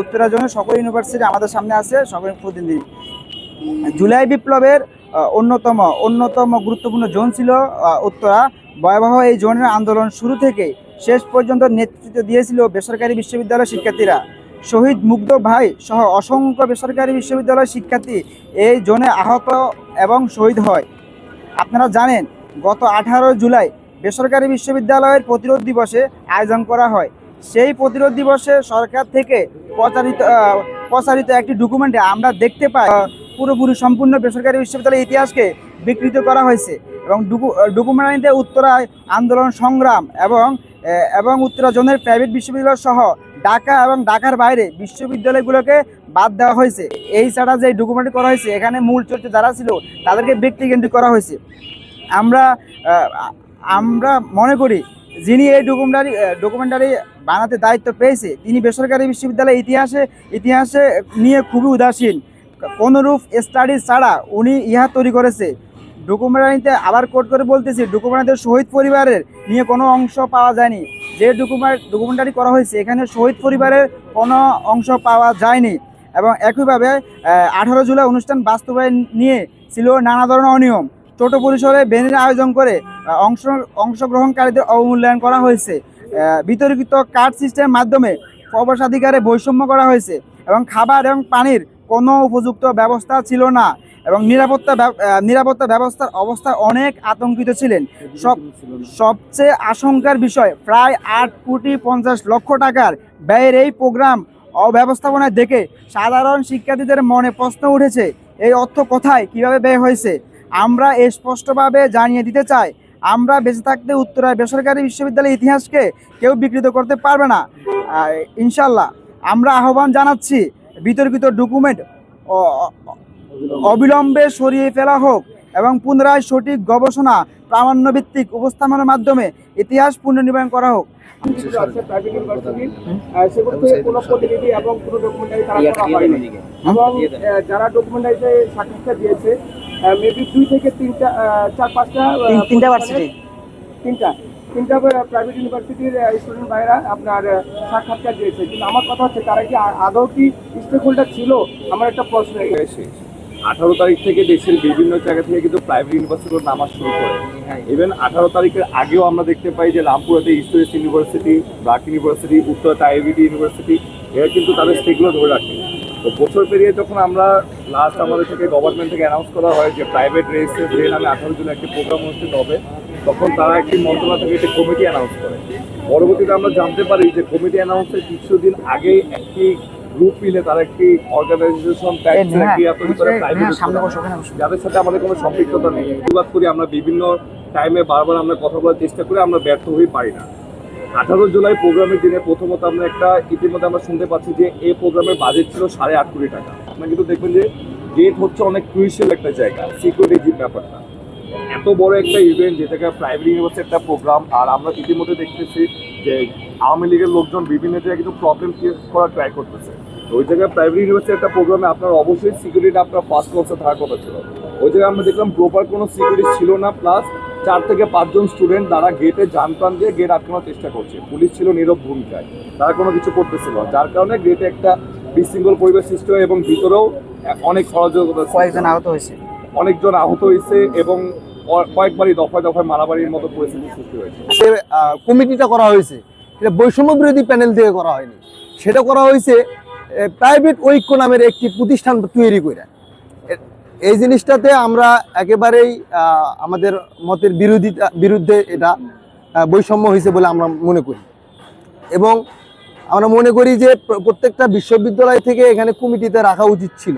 উত্তরা জোনের সকল ইউনিভার্সিটি আমাদের সামনে আছে, সকল প্রতিনিধি। জুলাই বিপ্লবের অন্যতম অন্যতম গুরুত্বপূর্ণ জোন ছিল উত্তরা। ভয়াবহ এই জোনের আন্দোলন শুরু থেকে শেষ পর্যন্ত নেতৃত্ব দিয়েছিল বেসরকারি বিশ্ববিদ্যালয়ের শিক্ষার্থীরা। শহীদ মুগ্ধ ভাই সহ অসংখ্য বেসরকারি বিশ্ববিদ্যালয়ের শিক্ষার্থী এই জোনে আহত এবং শহীদ হয়। আপনারা জানেন, গত আঠারো জুলাই বেসরকারি বিশ্ববিদ্যালয়ের প্রতিরোধ দিবসে আয়োজন করা হয়। সেই প্রতিরোধ দিবসে সরকার থেকে প্রচারিত প্রচারিত একটি ডকুমেন্টে আমরা দেখতে পাই পুরোপুরি সম্পূর্ণ বেসরকারি বিশ্ববিদ্যালয়ের ইতিহাসকে বিকৃত করা হয়েছে এবং ডকুমেন্টারিতে উত্তরায় আন্দোলন সংগ্রাম এবং এবং উত্তরা জোনের প্রাইভেট বিশ্ববিদ্যালয় সহ ঢাকা এবং ঢাকার বাইরে বিশ্ববিদ্যালয়গুলোকে বাদ দেওয়া হয়েছে। এই ছাড়া যে ডকুমেন্ট করা হয়েছে, এখানে মূল চরিত্র যারা ছিল, তাদেরকে ব্যক্তিকেন্দ্রিক করা হয়েছে। আমরা আমরা মনে করি যিনি এই ডকুমেন্টারি ডকুমেন্টারি বানাতে দায়িত্ব পেয়েছে, তিনি বেসরকারি বিশ্ববিদ্যালয়ের ইতিহাসে ইতিহাসে নিয়ে খুবই উদাসীন। কোনোরূপ স্টাডি ছাড়া উনি ইহা তৈরি করেছে। ডকুমেন্টারিতে আবার কোট করে বলতেছি ডকুমেন্টারিতে শহীদ পরিবারের নিয়ে কোনো অংশ পাওয়া যায়নি। যে ডকুমেন্ট ডকুমেন্টারি করা হয়েছে, এখানে শহীদ পরিবারের কোনো অংশ পাওয়া যায়নি এবং একইভাবে আঠারো জুলাই অনুষ্ঠান বাস্তবায়ন নিয়ে ছিল নানা ধরনের অনিয়ম। ছোট পরিসরে বেনের আয়োজন করে অংশ, অংশগ্রহণকারীদের অবমূল্যায়ন করা হয়েছে। বিতর্কিত কার্ড সিস্টেমের মাধ্যমে প্রবেশাধিকারে বৈষম্য করা হয়েছে এবং খাবার এবং পানির কোনো উপযুক্ত ব্যবস্থা ছিল না এবং নিরাপত্তা নিরাপত্তা ব্যবস্থার অবস্থা অনেক আতঙ্কিত ছিলেন। সব, সবচেয়ে আশঙ্কার বিষয়, প্রায় আট কোটি পঞ্চাশ লক্ষ টাকার ব্যয়ের এই প্রোগ্রাম অব্যবস্থাপনায় দেখে সাধারণ শিক্ষার্থীদের মনে প্রশ্ন উঠেছে, এই অর্থ কোথায়, কীভাবে ব্যয় হয়েছে? আমরা স্পষ্টভাবে জানিয়ে দিতে চাই আমরা বেঁচে থাকতে উত্তরায় বেসরকারি বিশ্ববিদ্যালয়ের ইতিহাসকে কেউ বিকৃত করতে পারবে না। ইনশাল্লাহ আমরা আহ্বান জানাচ্ছি বিতর্কিত ডকুমেন্ট অবিলম্বে সরিয়ে ফেলা হোক এবং পুনরায় সঠিক গবেষণা প্রামাণ্যভিত্তিক উপস্থাপনের মাধ্যমে ইতিহাস পুনর্নির্মাণ করা হোক। এবং আহ, যারা ডকুমেন্টারিতে সাক্ষাৎকার দিয়েছে মেবি দুই থেকে তিনটা আহ, চার পাঁচটা তিনটা ভার্সিটি তিনটা। তিনটা প্রাইভেট ইউনিভার্সিটির স্টুডেন্ট ভাইরা আপনার সাক্ষাৎকার দিয়েছে। কিন্তু আমার কথা হচ্ছে তারা কি আদৌ কি স্টেক হোল্ডার ছিল? আমার একটা প্রশ্ন হয়েছে আঠারো তারিখ থেকে দেশের বিভিন্ন জায়গা থেকে কিন্তু প্রাইভেট ইউনিভার্সিটিগুলো নামা শুরু করে। ইভেন আঠারো তারিখের আগেও আমরা দেখতে পাই যে রামপুরাতে East West University BRAC University উত্তর আইআইটি ইউনিভার্সিটি এরা কিন্তু তাদের সেগুলো ধরে রাখে। তো বছর পেরিয়ে যখন আমরা লাস্ট আমাদের থেকে গভর্নমেন্ট থেকে অ্যানাউন্স করা হয় যে প্রাইভেট রেসে যে নামে আঠারো জুলাই একটি প্রোগ্রাম অনুষ্ঠিত হবে তখন তারা একটি মন্ত্রণালয় থেকে একটি কমিটি অ্যানাউন্স করে। পরবর্তীতে আমরা জানতে পারি যে কমিটি অ্যানাউন্সের কিছুদিন আগে একটি গ্রুপ মিলে তারা একটি অর্গানাইজেশন। যাদের সাথে আমাদের কোনো সম্পৃক্ততা নেই। প্রতিবাদ করি আমরা বিভিন্ন টাইমে বারবার আমরা কথা বলার চেষ্টা করি আমরা ব্যর্থ হয়ে পারি না। আঠারো জুলাই প্রোগ্রামের দিনে প্রথমত আমরা একটা ইতিমধ্যে আমরা শুনতে পাচ্ছি যে এই প্রোগ্রামের বাজেট ছিল সাড়ে আট কোটি টাকা। আপনারা কিন্তু দেখবেন যে গেট হচ্ছে অনেক ক্রুশিয়াল একটা জায়গা সিকিউরিটি ব্যাপারটা। এত বড় একটা ইভেন্ট যেটাকে প্রাইভেট ইউনিভার্সিটি একটা প্রোগ্রাম আর আমরা ইতিমধ্যে দেখতেছি যে আওয়ামী লীগের লোকজন বিভিন্ন জায়গায় কিন্তু প্রবলেম ক্রিয়েট করার ট্রাই করতেছে। ওই জায়গায় প্রাইভেট ইউনিভার্সিটি একটা প্রোগ্রামে আপনার অবশ্যই সিকিউরিটি আপনার ফার্স্ট ক্লাসে থাকার কথা ছিল। ওই জায়গায় আমরা দেখলাম প্রপার কোনো সিকিউরিটি ছিল না প্লাস চার থেকে পাঁচজন স্টুডেন্ট তারা গেটে প্রাণ দিয়ে গেট আটকানোর চেষ্টা করছে। পুলিশ ছিল নীরব ভূমিকায়। তারা কোনো কিছু করতেছিল। যার কারণে গেটে একটা বিশৃঙ্খল পরিবেশ সৃষ্টি হয় এবং ভিতরেও অনেক সহযোগিতা সৃষ্টি কয়েকজন আহত হয়েছে। অনেকজন আহত হয়েছে এবং কয়েকবারই দফায় দফায় মারামারির মতো পরিস্থিতি সৃষ্টি হয়েছে। কমিটিটা করা হয়েছে। এটা বৈষম্য বিরোধী প্যানেল থেকে করা হয়নি। সেটা করা হয়েছে প্রাইভেট ঐক্য নামের একটি প্রতিষ্ঠান তৈরি করে এই জিনিসটাতে আমরা একেবারেই আমাদের মতের বিরোধিতা, বিরুদ্ধে এটা বৈষম্য হয়েছে বলে আমরা মনে করি। এবং আমরা মনে করি যে প্রত্যেকটা বিশ্ববিদ্যালয় থেকে এখানে কমিটিতে রাখা উচিত ছিল।